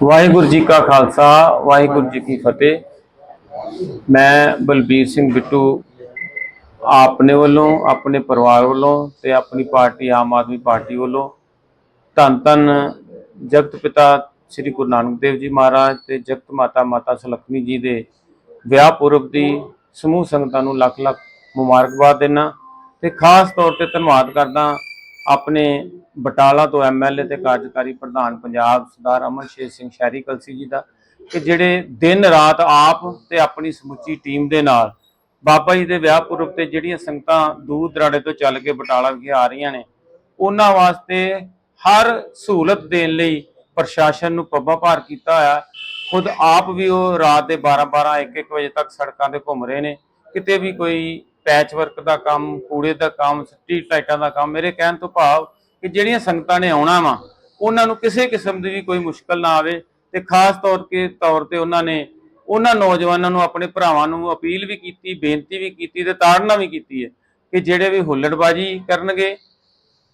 ਵਾਹਿਗੁਰੂ ਜੀ ਕਾ ਖਾਲਸਾ, ਵਾਹਿਗੁਰੂ ਜੀ ਕੀ ਫਤਿਹ। ਮੈਂ ਬਲਬੀਰ ਸਿੰਘ ਬਿੱਟੂ ਆਪਣੇ ਵੱਲੋਂ, ਆਪਣੇ ਪਰਿਵਾਰ ਵੱਲੋਂ ਤੇ ਆਪਣੀ ਪਾਰਟੀ, ਆਮ ਆਦਮੀ ਪਾਰਟੀ ਵੱਲੋਂ ਧੰਨ ਧੰਨ ਜਗਤ ਪਿਤਾ ਸ੍ਰੀ ਗੁਰੂ ਨਾਨਕ ਦੇਵ ਜੀ ਮਹਾਰਾਜ ਤੇ ਜਗਤ ਮਾਤਾ ਮਾਤਾ ਸੁਲੱਖਣੀ ਜੀ ਦੇ ਵਿਆਹ ਪੁਰਬ ਦੀ ਸਮੂਹ ਸੰਗਤਾਂ ਨੂੰ ਲੱਖ ਲੱਖ ਮੁਬਾਰਕਬਾਦ ਦੇਣਾ ਤੇ ਖਾਸ ਤੌਰ ਤੇ ਧੰਨਵਾਦ ਕਰਦਾ ਆਪਣੇ ਬਟਾਲਾ ਤੋਂ ਐਮਐਲਏ ਤੇ ਕਾਰਜਕਾਰੀ ਪ੍ਰਧਾਨ ਪੰਜਾਬ ਸਰਦਾਰ ਅਮਨ ਸ਼ੇਰ ਸਿੰਘ ਸ਼ਹਿਰੀ ਕਲਸੀ ਜੀ ਦਾ ਕਿ ਜਿਹੜੇ ਦਿਨ ਰਾਤ ਆਪ ਤੇ ਆਪਣੀ ਸਮੁੱਚੀ ਟੀਮ ਦੇ ਨਾਲ ਬਾਬਾ ਜੀ ਦੇ ਵਿਆਹ ਪੁਰਬ ਤੇ ਜਿਹੜੀਆਂ ਸੰਗਤਾਂ ਦੂਰ ਦਰਾੜੇ ਤੋਂ ਚੱਲ ਕੇ ਬਟਾਲਾ ਵਿਖੇ ਆ ਰਹੀਆਂ ਨੇ, ਉਹਨਾਂ ਵਾਸਤੇ ਹਰ ਸਹੂਲਤ ਦੇਣ ਲਈ ਪ੍ਰਸ਼ਾਸਨ ਨੂੰ ਪੱਬਾਂ ਭਾਰ ਕੀਤਾ ਹੋਇਆ। ਖੁਦ ਆਪ ਵੀ ਉਹ ਰਾਤ ਦੇ 12 12 1 1 ਵਜੇ ਤੱਕ ਸੜਕਾਂ ਤੇ ਘੁੰਮ ਰਹੇ ਨੇ। ਕਿਤੇ ਵੀ ਕੋਈ ਪੈਚ ਵਰਕ ਦਾ ਕੰਮ, ਕੂੜੇ ਦਾ ਕੰਮ ਸਟਰੀਟ ਲਾਈਟਾਂ ਦਾ ਕੰਮ, ਮੇਰੇ ਕਹਿਣ ਤੋਂ ਭਾਵ ਕਿ ਜਿਹੜੀਆਂ ਸੰਗਤਾਂ ਨੇ ਆਉਣਾ ਵਾ, ਉਹਨਾਂ ਨੂੰ ਕਿਸੇ ਕਿਸਮ ਦੀ ਵੀ ਕੋਈ ਮੁਸ਼ਕਲ ਨਾ ਆਵੇ ਤੇ ਖਾਸ ਤੌਰ ਤੇ ਤੌਰ ਤੇ ਉਹਨਾਂ ਨੇ ਉਹਨਾਂ ਨੌਜਵਾਨਾਂ ਨੂੰ, ਆਪਣੇ ਭਰਾਵਾਂ ਨੂੰ ਅਪੀਲ ਵੀ ਕੀਤੀ, ਬੇਨਤੀ ਵੀ ਕੀਤੀ ਤੇ ਤਾੜਨਾ ਵੀ ਕੀਤੀ ਹੈ ਕਿ ਜਿਹੜੇ ਵੀ ਹੁੱਲੜਬਾਜੀ ਕਰਨਗੇ,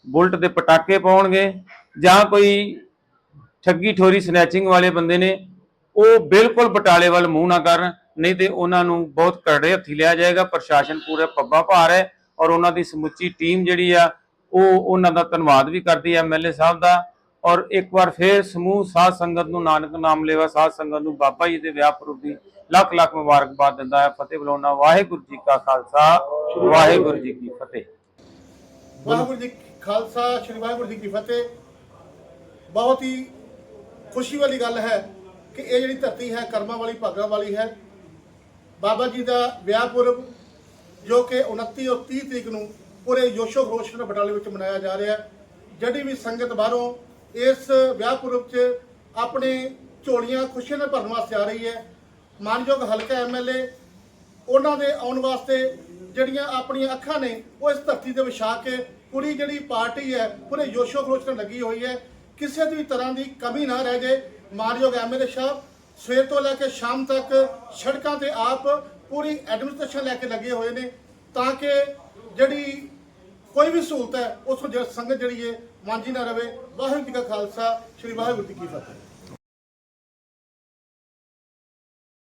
ਬੁਲਟ ਦੇ ਪਟਾਕੇ ਪਾਉਣਗੇ ਜਾਂ ਕੋਈ ਠੱਗੀ ਠੋਰੀ ਸਨੈਚਿੰਗ ਵਾਲੇ ਬੰਦੇ ਨੇ, ਉਹ ਬਿਲਕੁਲ ਬਟਾਲੇ ਵੱਲ ਮੂੰਹ ਨਾ ਕਰਨ ਨਹੀਂ ਤੇ ਉਹਨਾਂ ਨੂੰ ਬਹੁਤ ਕਰੜੇ ਹੱਥੀ ਲਿਆ ਜਾਏਗਾ, ਪ੍ਰਸ਼ਾਸਨ ਪੂਰਾ ਪੱਬਾ ਭਾਰ ਹੈ ਔਰ ਉਹਨਾਂ ਦੀ ਸਮੁੱਚੀ ਟੀਮ ਜਿਹੜੀ ਆ, ਉਹ ਉਹਨਾਂ ਦਾ ਧੰਨਵਾਦ ਵੀ ਕਰਦੀ ਹੈ ਐਮਐਲਏ ਸਾਹਿਬ ਦਾ। ਔਰ ਇੱਕ ਵਾਰ ਫੇਰ ਸਮੂਹ ਸਾਧ ਸੰਗਤ ਨੂੰ ਨਾਨਕ ਨਾਮ ਲੈਵਾ, ਸਾਧ ਸੰਗਤ ਨੂੰ ਬਾਬਾ ਜੀ ਦੇ ਵਿਆਹ ਪੁਰਬ ਦੀ ਲੱਖ ਲੱਖ ਮੁਬਾਰਕਬਾਦ ਦਿੰਦਾ ਹੈ। ਫਤਿਹ ਬੁਲਾਉਣਾ ਵਾਹਿਗੁਰੂ ਜੀ ਕਾ ਖਾਲਸਾ, ਵਾਹਿਗੁਰੂ ਜੀ ਕੀ ਫਤਿਹ। ਵਾਹਿਗੁਰੂ ਜੀ ਖਾਲਸਾ, ਸ੍ਰੀ ਵਾਹਿਗੁਰੂ ਜੀ ਕੀ ਫਤਿਹ। ਬਹੁਤ ਹੀ ਖੁਸ਼ੀ ਵਾਲੀ ਗੱਲ ਹੈ ਕਿ ਇਹ ਜਿਹੜੀ ਧਰਤੀ ਹੈ, ਕਰਮਾਂ ਵਾਲੀ, ਭਾਗਾਂ ਵਾਲੀ ਹੈ ਬਾਬਾ ਜੀ ਦਾ ਵਿਆਹ ਪੁਰਬ, ਜੋ ਕਿ 29 ਔਰ 30 ਤਰੀਕ ਨੂੰ ਪੂਰੇ ਜੋਸ਼ੋ ਖਰੋਸ਼ ਨਾਲ ਬਟਾਲੇ ਵਿੱਚ ਮਨਾਇਆ ਜਾ ਰਿਹਾ ਹੈ। ਜਿਹੜੀ ਵੀ ਸੰਗਤ ਬਾਹਰੋਂ ਇਸ ਵਿਆਹ ਪੁਰਬ 'ਚ ਆਪਣੇ ਝੋਲੀਆਂ ਖੁਸ਼ੀਆਂ ਨਾਲ ਭਰਨ ਵਾਸਤੇ ਆ ਰਹੀ ਹੈ, ਮਾਨਯੋਗ ਹਲਕਾ ਐਮਐਲਏ ਉਹਨਾਂ ਦੇ ਆਉਣ ਵਾਸਤੇ ਜਿਹੜੀਆਂ ਆਪਣੀਆਂ ਅੱਖਾਂ ਨੇ, ਉਹ ਇਸ ਧਰਤੀ ਤੇ ਵਿਛਾ ਕੇ ਪੂਰੀ ਜਿਹੜੀ ਪਾਰਟੀ ਹੈ, ਪੂਰੇ ਜੋਸ਼ੋ ਖਰੋਸ਼ ਨਾਲ ਲੱਗੀ ਹੋਈ ਹੈ। ਕਿਸੇ ਵੀ ਤਰ੍ਹਾਂ ਦੀ ਕਮੀ ਨਾ ਰਹਿ ਜਾਏ ਮਾਨਯੋਗ ਐਮਐਲਏ ਸਾਹਿਬ ਸਵੇਰ ਤੋਂ ਲੈ ਕੇ ਸ਼ਾਮ ਤੱਕ ਸੜਕਾਂ ਤੇ ਆਪ ਪੂਰੀ ਐਡਮਿਨਿਸਟ੍ਰੇਸ਼ਨ ਲੈ ਕੇ ਲੱਗੇ ਹੋਏ ਨੇ ਤਾਂ ਕਿ ਜਿਹੜੀ ਕੋਈ ਵੀ ਸਹੂਲਤ ਹੈ, ਉਸ ਨੂੰ ਜਿਹੜੀ ਸੰਗਤ ਜਿਹੜੀ ਹੈ ਵਾਂਝੀ ਨਾ ਰਵੇ। ਵਾਹਿਗੁਰੂ ਜੀ ਕਾ ਖਾਲਸਾ, ਸ੍ਰੀ ਵਾਹਿਗੁਰੂ ਜੀ ਕੀ ਫਤਿਹ।